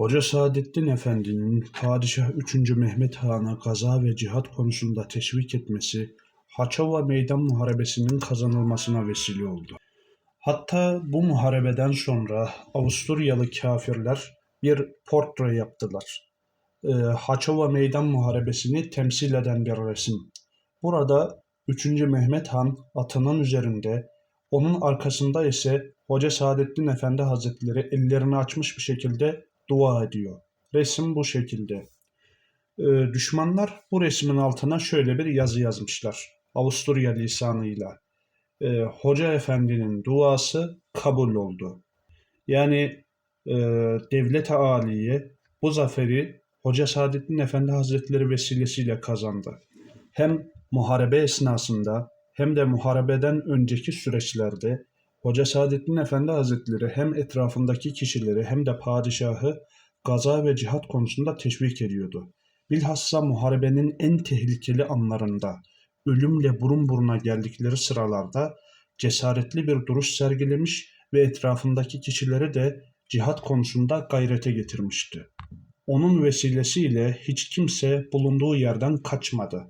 Hoca Saadettin Efendi'nin Padişah 3. Mehmet Han'ı gaza ve cihat konusunda teşvik etmesi, Haçova Meydan Muharebesi'nin kazanılmasına vesile oldu. Hatta bu muharebeden sonra Avusturyalı kafirler bir portre yaptılar. Ee, Haçova Meydan Muharebesi'ni temsil eden bir resim. Burada 3. Mehmet Han atının üzerinde, onun arkasında ise Hoca Saadettin Efendi Hazretleri ellerini açmış bir şekilde dua ediyor. Resim bu şekilde. Ee, düşmanlar bu resmin altına şöyle bir yazı yazmışlar. Avusturya lisanıyla. Ee, Hoca Efendi'nin duası kabul oldu. Yani e, devlet-i aliye bu zaferi Hoca Saadettin Efendi Hazretleri vesilesiyle kazandı. Hem muharebe esnasında hem de muharebeden önceki süreçlerde Hoca Saadettin Efendi Hazretleri hem etrafındaki kişileri hem de padişahı gaza ve cihat konusunda teşvik ediyordu. Bilhassa muharebenin en tehlikeli anlarında, ölümle burun buruna geldikleri sıralarda cesaretli bir duruş sergilemiş ve etrafındaki kişileri de cihat konusunda gayrete getirmişti. Onun vesilesiyle hiç kimse bulunduğu yerden kaçmadı.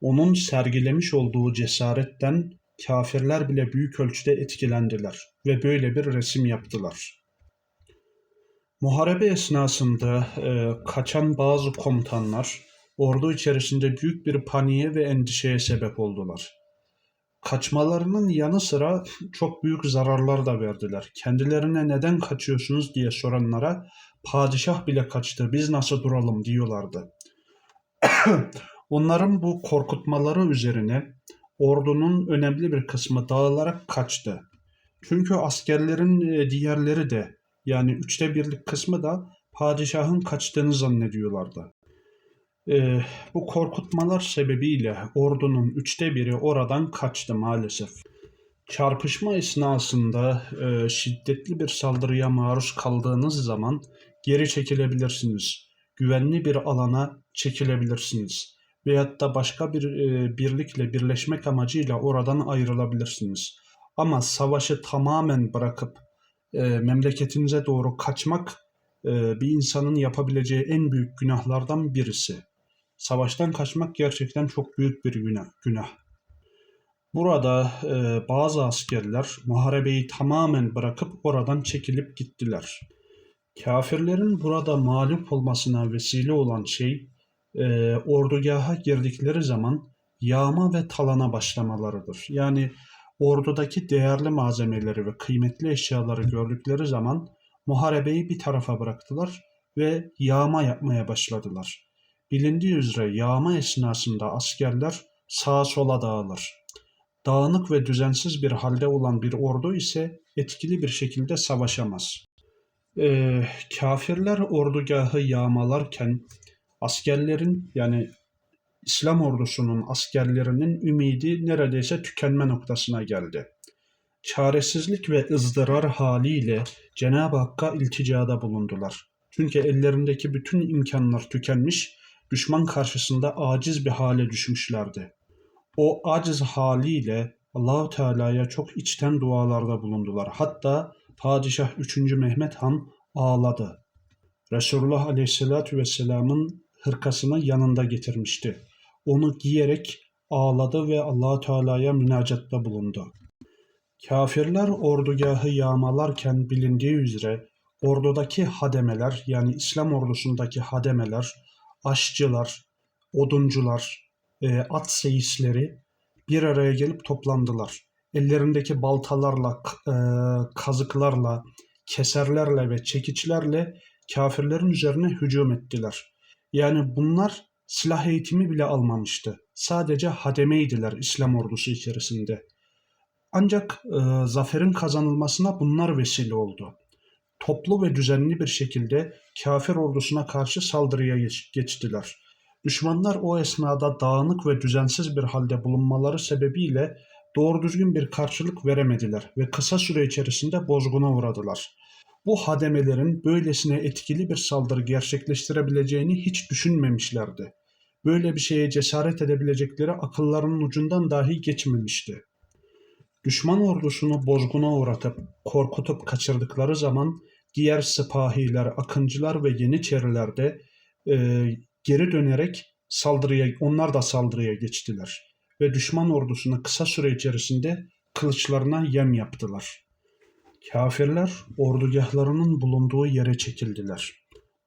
Onun sergilemiş olduğu cesaretten kafirler bile büyük ölçüde etkilendiler ve böyle bir resim yaptılar. Muharebe esnasında e, kaçan bazı komutanlar ordu içerisinde büyük bir paniğe ve endişeye sebep oldular. Kaçmalarının yanı sıra çok büyük zararlar da verdiler. Kendilerine neden kaçıyorsunuz diye soranlara padişah bile kaçtı biz nasıl duralım diyorlardı. Onların bu korkutmaları üzerine ordunun önemli bir kısmı dağılarak kaçtı. Çünkü askerlerin e, diğerleri de yani üçte birlik kısmı da padişahın kaçtığını zannediyorlardı. Ee, bu korkutmalar sebebiyle ordunun üçte biri oradan kaçtı maalesef. Çarpışma esnasında e, şiddetli bir saldırıya maruz kaldığınız zaman geri çekilebilirsiniz. Güvenli bir alana çekilebilirsiniz. Veyahut da başka bir e, birlikle birleşmek amacıyla oradan ayrılabilirsiniz. Ama savaşı tamamen bırakıp e, memleketinize doğru kaçmak e, bir insanın yapabileceği en büyük günahlardan birisi. Savaştan kaçmak gerçekten çok büyük bir günah. günah. Burada e, bazı askerler muharebeyi tamamen bırakıp oradan çekilip gittiler. Kafirlerin burada mağlup olmasına vesile olan şey e, ordugaha girdikleri zaman yağma ve talana başlamalarıdır. Yani ordudaki değerli malzemeleri ve kıymetli eşyaları gördükleri zaman muharebeyi bir tarafa bıraktılar ve yağma yapmaya başladılar. Bilindiği üzere yağma esnasında askerler sağa sola dağılır. Dağınık ve düzensiz bir halde olan bir ordu ise etkili bir şekilde savaşamaz. Ee, kafirler ordugahı yağmalarken askerlerin yani İslam ordusunun askerlerinin ümidi neredeyse tükenme noktasına geldi. Çaresizlik ve ızdırar haliyle Cenab-ı Hakk'a ilticada bulundular. Çünkü ellerindeki bütün imkanlar tükenmiş, düşman karşısında aciz bir hale düşmüşlerdi. O aciz haliyle Allahu Teala'ya çok içten dualarda bulundular. Hatta Padişah 3. Mehmet Han ağladı. Resulullah Aleyhisselatü Vesselam'ın hırkasını yanında getirmişti. Onu giyerek ağladı ve allah Teala'ya münacatta bulundu. Kafirler ordugahı yağmalarken bilindiği üzere ordudaki hademeler yani İslam ordusundaki hademeler, aşçılar, oduncular, e, at seyisleri bir araya gelip toplandılar. Ellerindeki baltalarla, e, kazıklarla, keserlerle ve çekiçlerle kafirlerin üzerine hücum ettiler. Yani bunlar silah eğitimi bile almamıştı. Sadece hademeydiler İslam ordusu içerisinde. Ancak e, zaferin kazanılmasına bunlar vesile oldu. Toplu ve düzenli bir şekilde kafir ordusuna karşı saldırıya geç, geçtiler. Düşmanlar o esnada dağınık ve düzensiz bir halde bulunmaları sebebiyle doğru düzgün bir karşılık veremediler ve kısa süre içerisinde bozguna uğradılar bu hademelerin böylesine etkili bir saldırı gerçekleştirebileceğini hiç düşünmemişlerdi. Böyle bir şeye cesaret edebilecekleri akıllarının ucundan dahi geçmemişti. Düşman ordusunu bozguna uğratıp korkutup kaçırdıkları zaman diğer Sipahiler, Akıncılar ve Yeniçeriler de e, geri dönerek saldırıya, onlar da saldırıya geçtiler. Ve düşman ordusuna kısa süre içerisinde kılıçlarına yem yaptılar. Kafirler ordugahlarının bulunduğu yere çekildiler.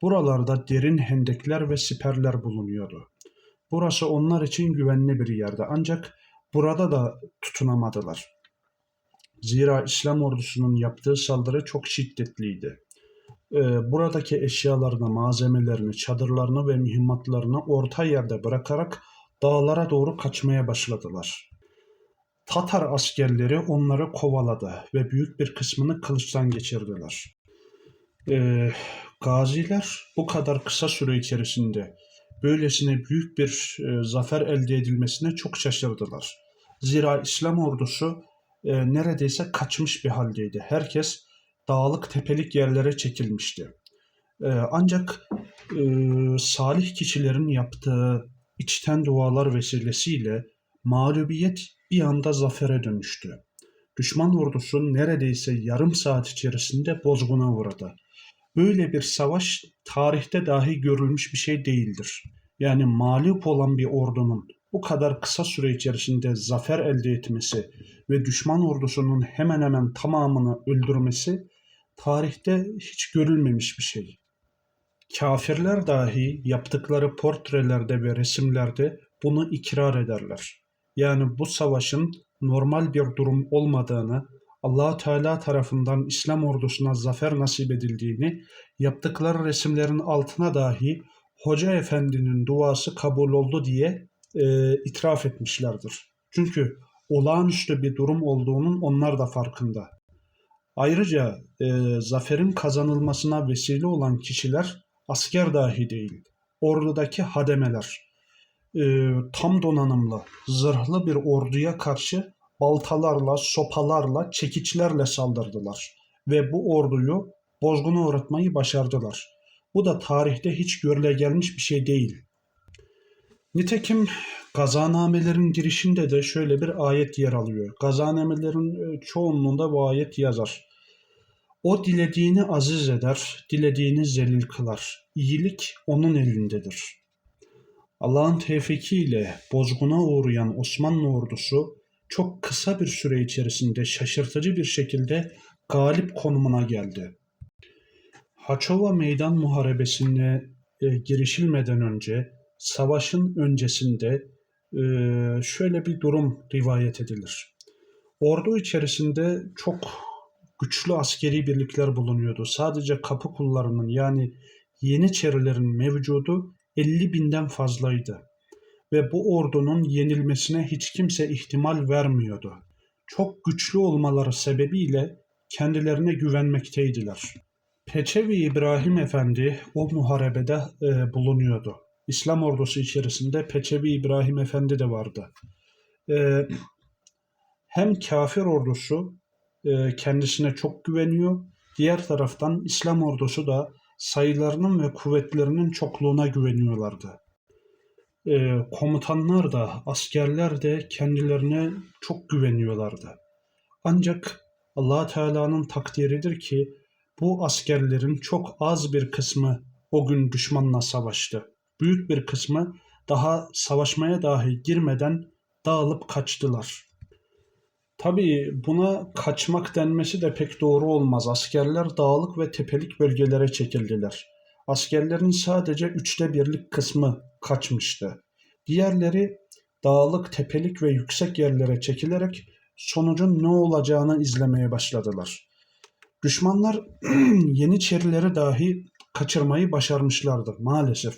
Buralarda derin hendekler ve siperler bulunuyordu. Burası onlar için güvenli bir yerdi ancak burada da tutunamadılar. Zira İslam ordusunun yaptığı saldırı çok şiddetliydi. Ee, buradaki eşyalarını, malzemelerini, çadırlarını ve mühimmatlarını orta yerde bırakarak dağlara doğru kaçmaya başladılar. Tatar askerleri onları kovaladı ve büyük bir kısmını kılıçtan geçirdiler. Ee, gaziler bu kadar kısa süre içerisinde böylesine büyük bir e, zafer elde edilmesine çok şaşırdılar. Zira İslam ordusu e, neredeyse kaçmış bir haldeydi. Herkes dağlık tepelik yerlere çekilmişti. E, ancak e, salih kişilerin yaptığı içten dualar vesilesiyle mağlubiyet bir anda zafere dönüştü. Düşman ordusu neredeyse yarım saat içerisinde bozguna uğradı. Böyle bir savaş tarihte dahi görülmüş bir şey değildir. Yani mağlup olan bir ordunun bu kadar kısa süre içerisinde zafer elde etmesi ve düşman ordusunun hemen hemen tamamını öldürmesi tarihte hiç görülmemiş bir şey. Kafirler dahi yaptıkları portrelerde ve resimlerde bunu ikrar ederler. Yani bu savaşın normal bir durum olmadığını, allah Teala tarafından İslam ordusuna zafer nasip edildiğini, yaptıkları resimlerin altına dahi Hoca Efendi'nin duası kabul oldu diye e, itiraf etmişlerdir. Çünkü olağanüstü bir durum olduğunun onlar da farkında. Ayrıca e, zaferin kazanılmasına vesile olan kişiler asker dahi değil. Ordudaki hademeler e, tam donanımlı, zırhlı bir orduya karşı baltalarla, sopalarla, çekiçlerle saldırdılar ve bu orduyu bozguna uğratmayı başardılar. Bu da tarihte hiç görüle gelmiş bir şey değil. Nitekim gazanamelerin girişinde de şöyle bir ayet yer alıyor. Gazanamelerin e, çoğunluğunda bu ayet yazar. O dilediğini aziz eder, dilediğini zelil kılar. İyilik onun elindedir. Allah'ın tevfikiyle bozguna uğrayan Osmanlı ordusu çok kısa bir süre içerisinde şaşırtıcı bir şekilde galip konumuna geldi. Haçova Meydan Muharebesi'ne e, girişilmeden önce savaşın öncesinde e, şöyle bir durum rivayet edilir. Ordu içerisinde çok güçlü askeri birlikler bulunuyordu. Sadece kapı kullarının yani Yeniçerilerin mevcudu 50 binden fazlaydı. Ve bu ordunun yenilmesine hiç kimse ihtimal vermiyordu. Çok güçlü olmaları sebebiyle kendilerine güvenmekteydiler. Peçevi İbrahim Efendi o muharebede e, bulunuyordu. İslam ordusu içerisinde Peçevi İbrahim Efendi de vardı. E, hem kafir ordusu e, kendisine çok güveniyor, diğer taraftan İslam ordusu da sayılarının ve kuvvetlerinin çokluğuna güveniyorlardı. E, komutanlar da, askerler de kendilerine çok güveniyorlardı. Ancak allah Teala'nın takdiridir ki bu askerlerin çok az bir kısmı o gün düşmanla savaştı. Büyük bir kısmı daha savaşmaya dahi girmeden dağılıp kaçtılar. Tabii buna kaçmak denmesi de pek doğru olmaz. Askerler dağlık ve tepelik bölgelere çekildiler. Askerlerin sadece üçte birlik kısmı kaçmıştı. Diğerleri dağlık, tepelik ve yüksek yerlere çekilerek sonucun ne olacağını izlemeye başladılar. Düşmanlar Yeniçerileri dahi kaçırmayı başarmışlardı maalesef.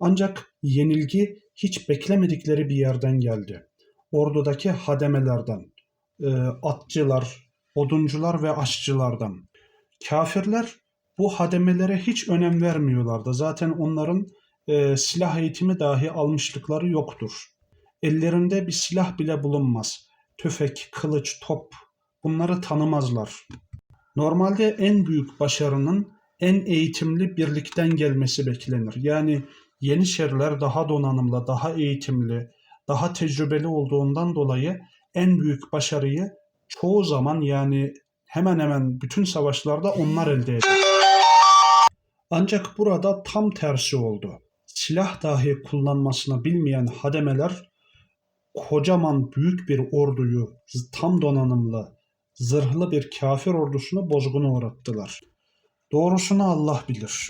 Ancak yenilgi hiç beklemedikleri bir yerden geldi. Ordudaki hademelerden, atçılar, oduncular ve aşçılardan. Kafirler bu hademelere hiç önem vermiyorlardı. Zaten onların e, silah eğitimi dahi almışlıkları yoktur. Ellerinde bir silah bile bulunmaz. Tüfek, kılıç, top bunları tanımazlar. Normalde en büyük başarının en eğitimli birlikten gelmesi beklenir. Yani Yeniçeriler daha donanımlı, daha eğitimli, daha tecrübeli olduğundan dolayı en büyük başarıyı çoğu zaman yani hemen hemen bütün savaşlarda onlar elde eder. Ancak burada tam tersi oldu. Silah dahi kullanmasını bilmeyen hademeler kocaman büyük bir orduyu tam donanımlı, zırhlı bir kafir ordusunu bozguna uğrattılar. Doğrusunu Allah bilir.